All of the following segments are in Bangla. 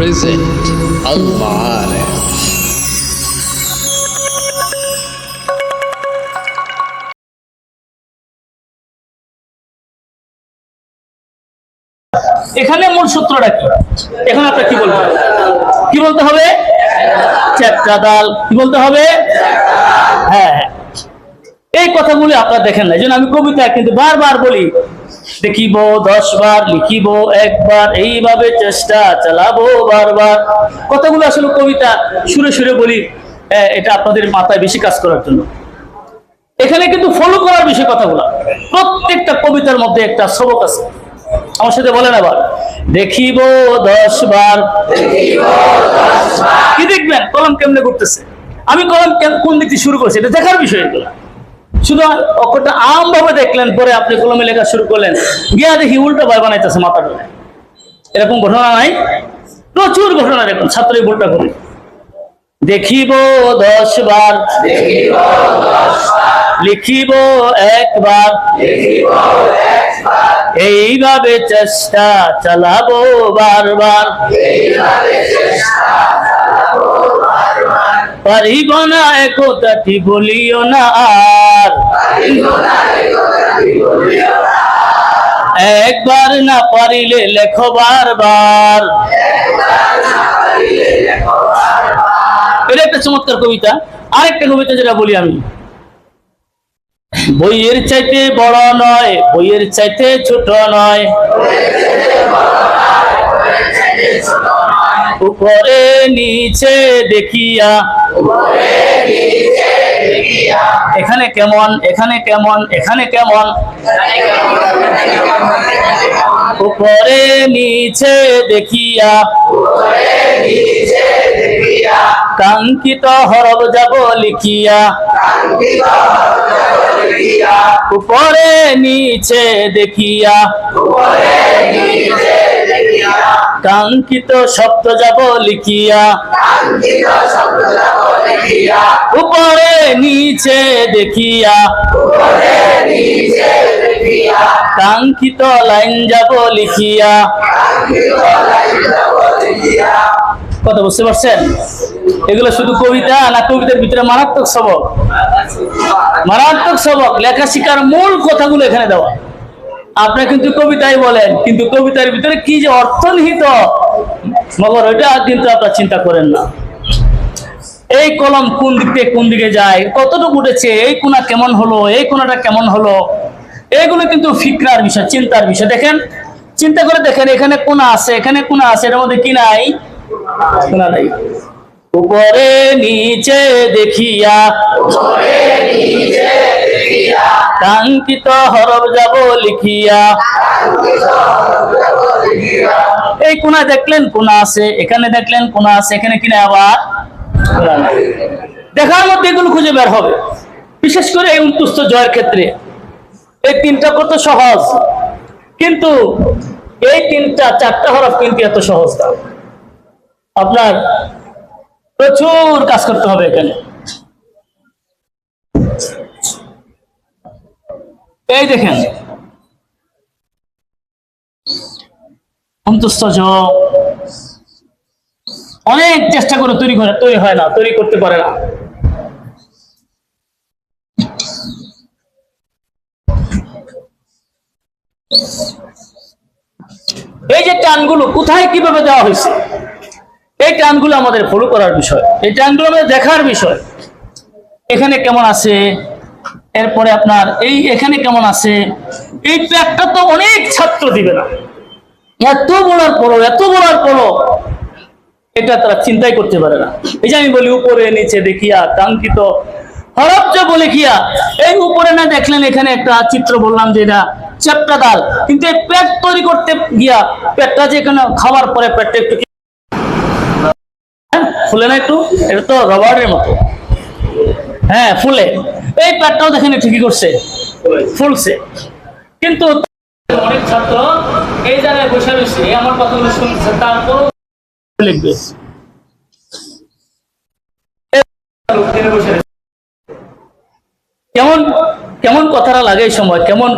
present Alvar. এখানে মূল সূত্রটা কি? এখন আপনার কি বলবেন কি বলতে হবে? চ্যাপ্টা দাল। কি বলতে হবে? হ্যাঁ হ্যাঁ। এই কথাগুলি আপনারা দেখেন না। জন্য আমি কবিতা কিন্তু বারবার বলি দেখিব দশ বার লিখিব, একবার এইভাবে চেষ্টা চালাবো বারবার। কথাগুলো আসলে কবিতা সুরে সুরে বলি এটা আপনাদের মাথায় বেশি কাজ করার জন্য। এখানে কিন্তু ফলো করার বিষয় কথাগুলো। প্রত্যেকটা কবিতার মধ্যে একটা সবক আছে। আমার সাথে বলেন আবার, দেখিব দশ বার কি দেখবেন? কলম কেমনে করতেছে আমি কলম কোন দিকটি শুরু করছি? এটা দেখার বিষয় এগুলো। শুধু অক্ষরটা আম ভাবে দেখলেন, পরে আপনি কলমে লেখা শুরু করলেন। গিয়া দেখি উল্টো বার বানাইতেছে মাথা এরকম ঘটনা নাই। প্রচুর ঘটনা দেখুন ছাত্রই ভুলটা করি। দেখিব দশ বার লিখিব একবার, এইভাবে চেষ্টা চালাবো বারবার। পারিব না একতাটি বলিও না আর। একবার না পারিলে লেখো বারবার। এটা একটা চমৎকার কবিতা। আরেকটা কবিতা যেটা বলি আমি। বইয়ের চাইতে বড় নয়, বইয়ের চাইতে ছোট নয়। উপরে নিচে দেখিয়া এখানে কেমন এখানে কেমন এখানে কেমন? উপরে নিচে দেখিয়া, কাঙ্ক্ষিত হরব যাব লিখিয়া, উপরে নিচে দেখিয়া, কাঙ্ক্ষিত শব্দ যাব লিখিয়া উপরে নিচে দেখিয়া। কাঙ্ক্ষিত লাইন যাব লিখিয়া। কথা বুঝতে পারছেন? এগুলো শুধু কবিতা না কবিতার ভিতরে মারাত্মক সবক? মারাত্মক সবক। লেখা শিকার মূল কথাগুলো এখানে দেওয়া। আপনি কিন্তু কবিতাই বলেন কিন্তু কবিতার ভিতরে কি যে অর্থনিহিত? মগর ওইটা কিন্তু আপনার চিন্তা করেন না। এই কলম কোন দিক থেকে কোন দিকে যায়? কতটুকু উঠেছে? এই কোনা কেমন হলো? এই কোনাটা কেমন হলো? এইগুলো কিন্তু ফিকরার বিষয়, চিন্তার বিষয়। দেখেন, চিন্তা করে দেখেন, এখানে কোনা আছে, এখানে কোনা আছে, এটার মধ্যে কি নাই? কোনা নাই। উপরে নিচে দেখিয়া, কাঙ্ক্ষিত হরব যাব লিখিয়া। এই কোনা দেখলেন কোনা আছে, এখানে দেখলেন কোনা আছে, এখানে কিনা আবার। দেখার মধ্যে এগুলো খুঁজে বের হবে। বিশেষ করে এই উন্তুস্ত জয়ের ক্ষেত্রে। এই তিনটা কত সহজ? কিন্তু এই তিনটা, চারটা হরফ কিন্তু এত সহজ না। আপনার প্রচুর কাজ করতে হবে এখানে। এই দেখেন। অন্তস্থ জ অনেক চেষ্টা করে তৈরি করে, তৈরি হয় না, তৈরি করতে পারে না। এই যে টানগুলো কোথায় কীভাবে দেওয়া হয়েছে? এই টানগুলো আমাদের ফলো করার বিষয়। এই টানগুলো আমাদের দেখার বিষয়। এখানে কেমন আছে? এরপরে আপনার এই এখানে কেমন আছে? এই প্যাকটা তো অনেক ছাত্র দিবে না। এত বলার পরও, এত বলার পরও। এটা তারা চিন্তাই করতে পারে না। এই যে আমি বলি উপরে নিচে দেখিয়া কাঙ্ক্ষিত হরফ যে বলে খিয়া এই উপরে না দেখলেন এখানে একটা চিত্র বললাম যে এটা চ্যাপটা ডাল কিন্তু এই পেট তৈরি করতে গিয়া পেটটা যে এখানে খাওয়ার পরে পেটটা একটু হ্যাঁ, ফুলে না একটু? এটা তো রবারের মতো। হ্যাঁ ফুলে। এই পেটটাও দেখেন ঠিকই করছে। ফুলছে। কিন্তু অনেক ছাত্র এই জায়গায় বসে রয়েছে। আমার কথাগুলো শুনছে। তারপর লিখবে। কেমন কেমন কথাটা লাগে এই সময়? কেমন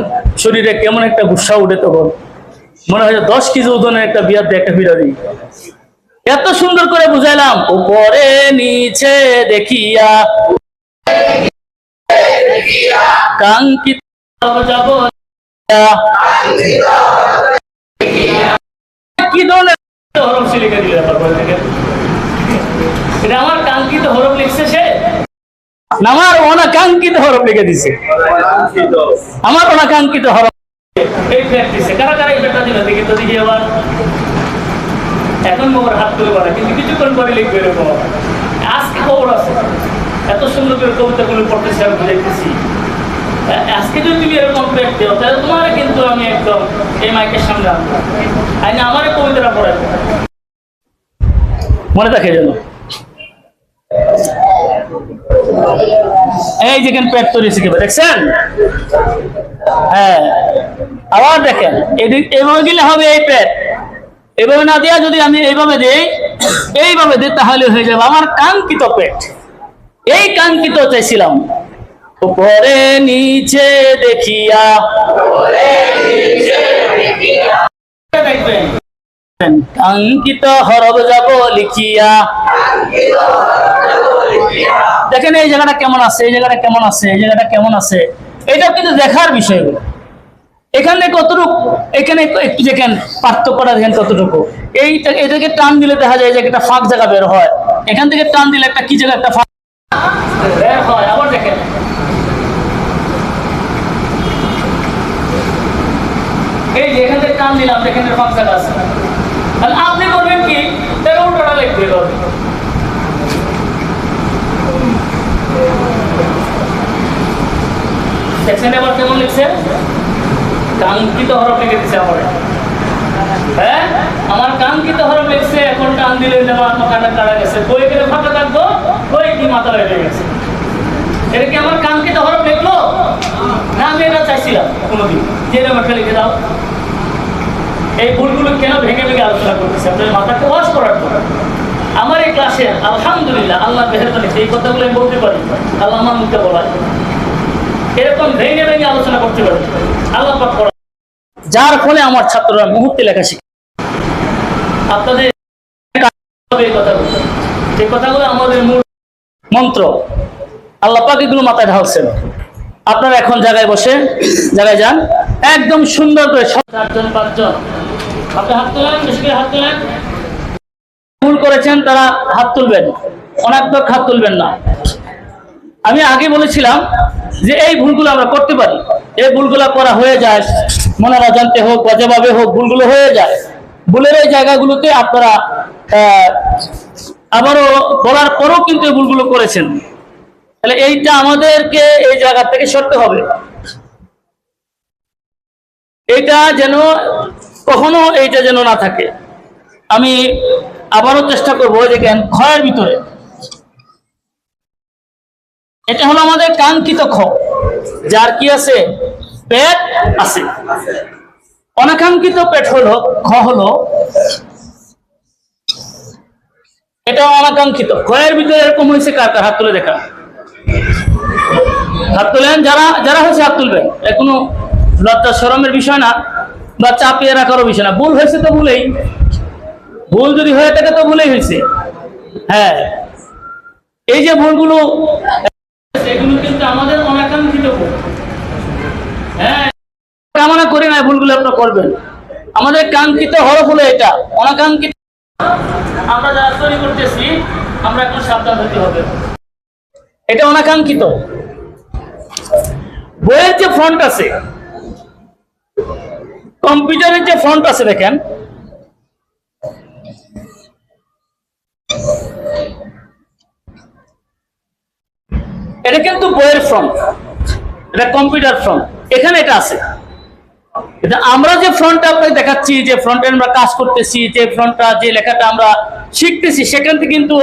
শরীরে কেমন একটা গুসা উঠে তখন? মনে হয় দশ কেজি ওজনের একটা দিয়ে একটা বিড়ারি এত সুন্দর করে বুঝাইলাম, উপরে নিচে দেখিয়া, কাঙ্ক্ষিত যাব কি ধরনের সে লিখে দিলে তারপর থেকে। এটা আমার কাঙ্ক্ষিত হরফ লিখছে সে। আমার অনাকাঙ্ক্ষিত হরফ লিখে দিছে। আমার অনাকাঙ্ক্ষিত হরফ। এই প্র্যাকটিসে কারা কারা এই ব্যাটা দিল? দেখি তো দেখি আবার। এখন মোর হাত তুলে পারে কিন্তু কিছুক্ষণ পরে লিখবে এরকম। আজকে খবর আছে। এত সুন্দর করে কবিতাগুলো পড়তেছি আমি বুঝাইতেছি। আজকে যদি তুমি এরকম পেট দেও তাহলে তোমার কিন্তু আমি একদম এই মাইকের সামনে আনব। আইনে আমার কবিতাটা পড়াই মনে থাকে যেন। এই যেখানে পেট তৈরি শিখবে দেখছেন? হ্যাঁ আবার দেখেন এভাবে দিলে হবে এই পেট। এভাবে না দেওয়া যদি আমি এইভাবে দিই এইভাবে দিই তাহলে হয়ে যাবে আমার কাঙ্ক্ষিত পেট। এই কাঙ্ক্ষিত চাইছিলাম। উপরে নিচে দেখিয়া কাঙ্ক্ষিত হরব যাব লিখিয়া। দেখেন এই জায়গাটা কেমন আছে, এই জায়গাটা কেমন আছে, এই জায়গাটা কেমন আছে। এটা কিন্তু দেখার বিষয় এখানে কতটুকু, এখানে একটু দেখেন, পার্থক্যটা দেখেন কতটুকু। এইটা এটাকে টান দিলে দেখা যায় যে একটা ফাঁক জায়গা বের হয়। এখান থেকে টান দিলে একটা কি জায়গা একটা ফাঁক হয়, আবার দেখেন। এই যে এখান থেকে টান দিলাম এর ফাঁক জায়গা আছে। তাহলে আপনি করবেন কি? তার উল্টোটা লিখতে হবে। দেখছেন এবার কেমন লিখছে? কাঙ্ক্ষিত হরফ লিখে দিচ্ছে আমার। হ্যাঁ? আমার কাঙ্ক্ষিত হরফ লিখছে, এখন টান দিলে আমার মাথাটা কাটা গেছে। বই গেলে ফাঁকা থাকব? বই কি মাথা লেগে গেছে? এটা কি আমার কাঙ্ক্ষিত হরফ লিখলো? না, আমি এটা চাইছিলাম কোনোদিন। যে এরকম একটা লিখে দাও। এই ভুলগুলো কেন ভেঙে ভেঙে আলোচনা করতেছে? আপনার মাথাকে ওয়াশ করার জন্য। আমার এই ক্লাসে আলহামদুলিল্লাহ আল্লাহ মেহরবানি এই কথাগুলো আমি বলতে পারি। আল্লাহ আমার মুখে বলা এরকম ভেঙে ভেঙে আলোচনা করতে পারি। আল্লাহ পাক যার ফলে আমার ছাত্ররা মুহূর্তে লেখা শিখে। আপনাদের এই কথাগুলো এই কথাগুলো আমাদের মূল মন্ত্র, আল্লাহ পাক এগুলো মাথায় ঢালছেন। আপনারা এখন জায়গায় বসে, জায়গায় যান। একদম সুন্দর করে চারজন পাঁচজন আপনি হাত তোলেন হাত তোলেন। ভুল করেছেন, তারা হাত তুলবেন। অনাত্মক হাত তুলবেন না। আমি আগে বলেছিলাম যে এই ভুলগুলো আমরা করতে পারি। এই ভুলগুলো করা হয়ে যায়, মনের অজান্তে হোক বা যেভাবে হোক ভুলগুলো হয়ে যায়। ভুলের এই জায়গাগুলোতে আপনারা আবারও বলার পরও কিন্তু এই ভুলগুলো করেছেন। তাহলে এইটা আমাদেরকে এই জায়গা থেকে সরতে হবে। এটা যেন কখনো এইটা যেন না থাকে। আমি আবারও চেষ্টা করব জ্ঞান ক্ষয়ের ভিতরে। এটা হলো আমাদের কাঙ্ক্ষিত খ, যার কি আছে? পেট আছে। অনাকাঙ্ক্ষিত পেট হলো, খ হলো, এটা অনাকাঙ্ক্ষিত। ক্ষয়ের ভিতরে এরকম হয়েছে কার কার? হাত তুলে দেখা। হাত তুলেন, যারা যারা হয়েছে হাত তুলবেন। এ কোনো লজ্জা শরমের বিষয় না। বা চাপিয়ে রাখারও বিষয় না। ভুল হয়েছে তো ভুলেই। ভুল যদি হয়ে থাকে তো ভুলেই হয়েছে। হ্যাঁ। এই যে ভুলগুলো এগুলো কিন্তু আমাদের অনাকাঙ্ক্ষিত হ্যাঁ। কামনা করি না ভুলগুলো আপনারা করবেন। আমাদের কাঙ্ক্ষিত হরফ হলো এটা। অনাকাঙ্ক্ষিত আমরা যারা তৈরি করতেছি, আমরা এখন সাবধান হতে হবে। এটা অনাকাঙ্ক্ষিত। বইয়ের যে ফ্রন্ট আছে কম্পিউটারের যে ফ্রন্ট আছে দেখেন। এটা কিন্তু বইয়ের ফ্রন্ট এটা কম্পিউটার ফ্রন্ট এখানে এটা আছে। এটা আমরা যে ফ্রন্টটা আপনাকে দেখাচ্ছি, যে ফ্রন্টে আমরা কাজ করতেছি, যে ফ্রন্টটা যে লেখাটা আমরা শিখতেছি, সেখান থেকে কিন্তু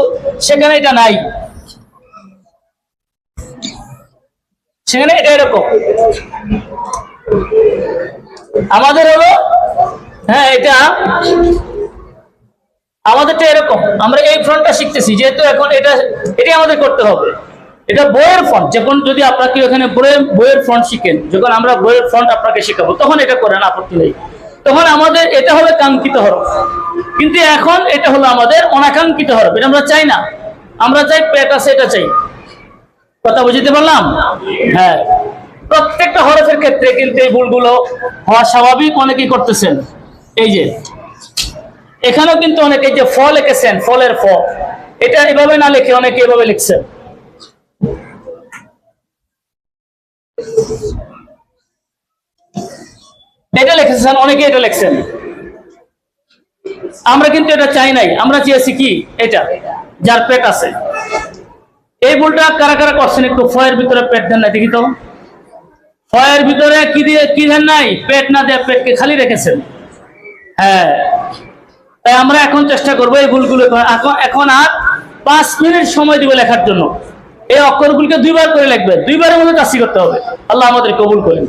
সেখানে এটা নাই। সেখানে এটা এরকম। আমাদের হলো হ্যাঁ এটা আমাদেরটা এরকম। আমরা এই ফ্রন্টটা শিখতেছি, যেহেতু এখন এটা, এটাই আমাদের করতে হবে। এটা বইয়ের ফ্রন্ট যখন যদি আপনাকে এখানে বইয়ের বইয়ের ফ্রন্ট শিখেন, যখন আমরা বইয়ের ফ্রন্ট আপনাকে শেখাবো, তখন এটা করেন আপত্তি নেই। তখন আমাদের, এটা হবে কাঙ্ক্ষিত হরফ। কিন্তু এখন এটা হলো আমাদের অনাকাঙ্ক্ষিত হরফ, এটা আমরা চাই না। আমরা চাই পেট আছে, এটা চাই। কথা বুঝতে পারলাম? হ্যাঁ। প্রত্যেকটা হরফের ক্ষেত্রে কিন্তু এই ভুলগুলো হওয়া স্বাভাবিক অনেকেই করতেছেন। এই যে, এখানেও কিন্তু অনেকে যে ফ লিখেছেন, ফলের ফ। এটা এভাবে না লিখে অনেকে এভাবে লিখছেন। এটা লিখেছেন, অনেকে এটা লিখছেন। আমরা কিন্তু এটা চাই নাই, আমরা চেয়েছি কি? এটা, যার পেট আছে। এই ভুলটা কারা কারা করছেন একটু ফয়ের ভিতরে পেট দেন না, দেখি তো। ফয়ের ভিতরে কি দিয়ে, কি দেন নাই? পেট না দিয়ে পেটকে খালি রেখেছেন। হ্যাঁ। তাই আমরা এখন চেষ্টা করব এই ভুলগুলো। এখন আর পাঁচ মিনিট সময় দিব লেখার জন্য। এই অক্ষরগুলোকে দুইবার করে লিখবে দুইবারের মধ্যে চাষি করতে হবে। আল্লাহ আমাদের কবুল করেন।